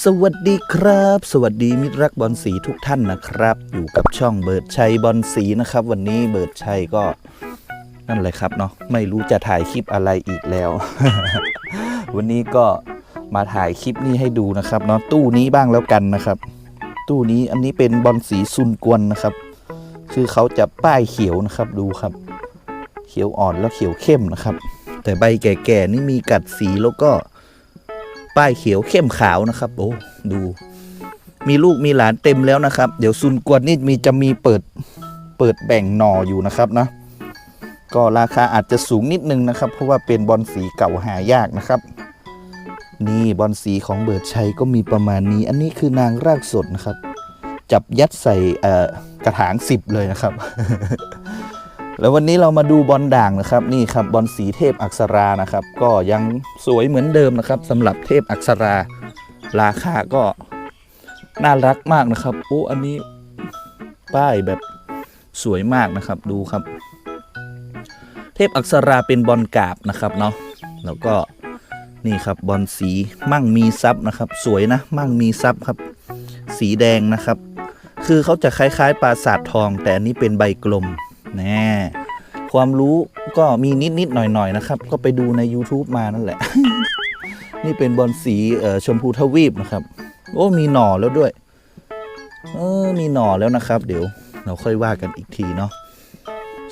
สวัสดีครับ สวัสดีมิตรรักบอลสีทุกท่านนะครับ อยู่กับช่องเบิร์ดชัยบอลสีนะครับ วันนี้เบิร์ดชัยก็นั่นเลยครับเนาะไม่รู้จะถ่ายคลิปอะไรอีกแล้ว วันนี้ก็มาถ่ายคลิปนี้ให้ดูนะครับเนาะตู้นี้บ้างแล้วกันนะครับ ตู้นี้อันนี้เป็นบอลสีซุนกวนนะครับ คือเขาจะป้ายเขียวนะครับดูครับ เขียวอ่อนแล้วเขียวเข้มนะครับ แต่ใบแก่ๆนี่มีกัดสีแล้วก็ ป้ายเขียวเข้มขาวนะครับ โอ้ดู มีลูกมีหลานเต็มแล้วนะครับ เดี๋ยวซุนกวนนี่มีจะมีเปิดเปิดแบ่งหน่ออยู่นะครับนะก็ราคาอาจจะสูงนิดนึงนะครับ เพราะว่าเป็นบอลสีเก่าหายากนะครับ นี่บอลสีของเบิร์ดชัยก็มีประมาณนี้ อันนี้คือนางรากสดนะครับ จับยัดใส่กระถางสิบเลยนะครับ แล้ววันนี้เรามาดูบอลด่างนะครับนี่ครับบอลสีเทพอักษรานะครับ ก็ยังสวยเหมือนเดิมนะครับสำหรับเทพอักษรา ราคาก็น่ารักมากนะครับโอ้อันนี้ป้ายแบบสวยมากนะครับดูครับ เทพอักษราเป็นบอลกาบนะครับเนาะแล้วก็นี่ครับบอลสีมั่งมีซับนะครับ สวยนะมั่งมีซับครับ สีแดงนะครับ คือเขาจะคล้ายๆปราสาททอง แต่อันนี้เป็นใบกลม แน่ความรู้ก็มีนิดๆหน่อยๆนะครับ ก็ไปดูใน YouTube มานั่นแหละ นี่เป็นบอลสีชมพูทวีปนะครับ โอ้มีหน่อแล้วด้วย เออมีหน่อแล้วนะครับ เดี๋ยวเราค่อยว่ากันอีกทีเนาะ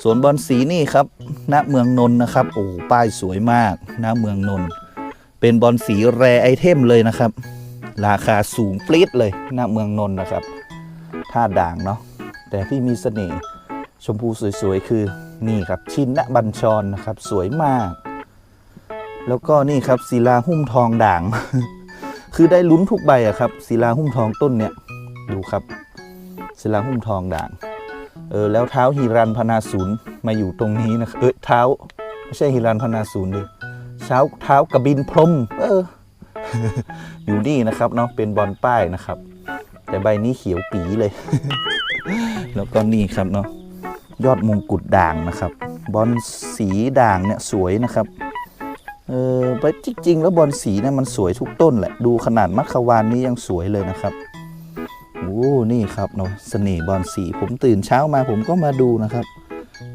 สวนบอลสีนี่ครับณเมืองนนท์นะครับ โอ้ป้ายสวยมากณเมืองนนท์เป็นบอลสีแรไอเทมเลยนะครับ ราคาสูงปรี๊ดเลยณเมืองนนท์นะครับท่าด่างเนาะแต่ที่มีเสน่ห์ ชมพูสวยๆ คือนี่ครับชินนะบัญชรนะครับสวยมาก แล้วก็นี่ครับศิลาหุ้มทองด่าง คือได้ลุ้นทุกใบอะครับศิลาหุ้มทองต้นเนี่ยดูครับศิลาหุ้มทองด่างเออแล้วเท้าฮิรันพนาศูนย์มาอยู่ตรงนี้นะเออเท้าไม่ใช่ฮิรันพนาศูนย์ดิเช้าเท้ากระบินพรมเอออยู่นี่นะครับเนาะเป็นบอลป้ายนะครับ แต่ใบนี้เขียวปีเลย แล้วก็นี่ครับเนาะ ยอดมงกุฎด่างนะครับ บอลสีด่างเนี่ยสวยนะครับเออไปจริงๆแล้วบอลสีเนี่ยมันสวยทุกต้นแหละดูขนาดมัคควานนี้ยังสวยเลยนะครับโอ้นี่ครับเนาะเสน่ห์บอลสีผมตื่นเช้ามาผมก็มาดูนะครับ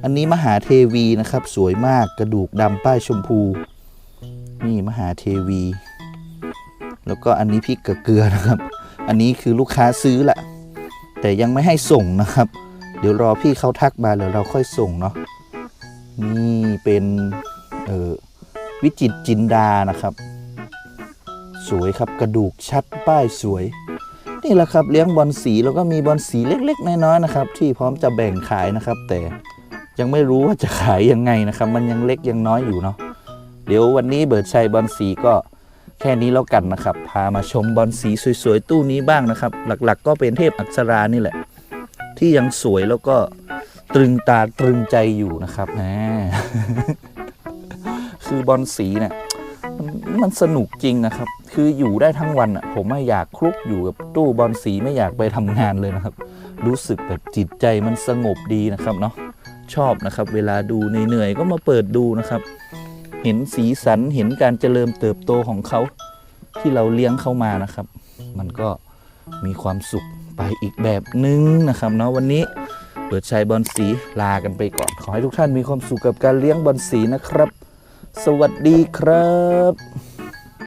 อันนี้มหาเทวีนะครับ สวยมากกระดูกดำป้ายชมพู นี่มหาเทวี แล้วก็อันนี้พริกกับเกลือนะครับ อันนี้คือลูกค้าซื้อแหละแต่ยังไม่ให้ส่งนะครับ เดี๋ยวรอพี่เขาทักมาเดี๋ยวเราค่อยส่งเนาะนี่เป็นเออวิจิตจินดานะครับ สวยครับกระดูกชัดป้ายสวย นี่แหละครับเลี้ยงบอลสีแล้วก็มีบอลสีเล็ก ๆ น้อยๆนะครับ ที่พร้อมจะแบ่งขายนะครับ แต่ยังไม่รู้ว่าจะขายยังไงนะครับ มันยังเล็กยังน้อยอยู่เนาะเดี๋ยววันนี้เบิร์ดชัยบอลสีก็แค่นี้แล้วกันนะครับ พามาชมบอลสีสวยๆ ตู้นี้บ้างนะครับ หลักๆ ก็เป็นเทพอักษรานี่แหละ ที่ยังสวยแล้วก็ตรึงตาตรึงใจอยู่นะครับแหมคือบอลสีเนี่ยมันสนุกจริงนะครับ คืออยู่ได้ทั้งวันอะ ผมไม่อยากคลุกอยู่กับตู้บอลสีไม่อยากไปทำงานเลยนะครับ รู้สึกแบบจิตใจมันสงบดีนะครับเนาะชอบนะครับ เวลาดูเหนื่อยๆก็มาเปิดดูนะครับ เห็นสีสันเห็นการเจริญเติบโตของเขา ที่เราเลี้ยงเข้ามานะครับ มันก็มีความสุข ไปอีกแบบนึงนะครับเนาะวันนี้เปิดชัยบอลสีลากันไปก่อน ขอให้ทุกท่านมีความสุขกับการเลี้ยงบอลสีนะครับ สวัสดีครับ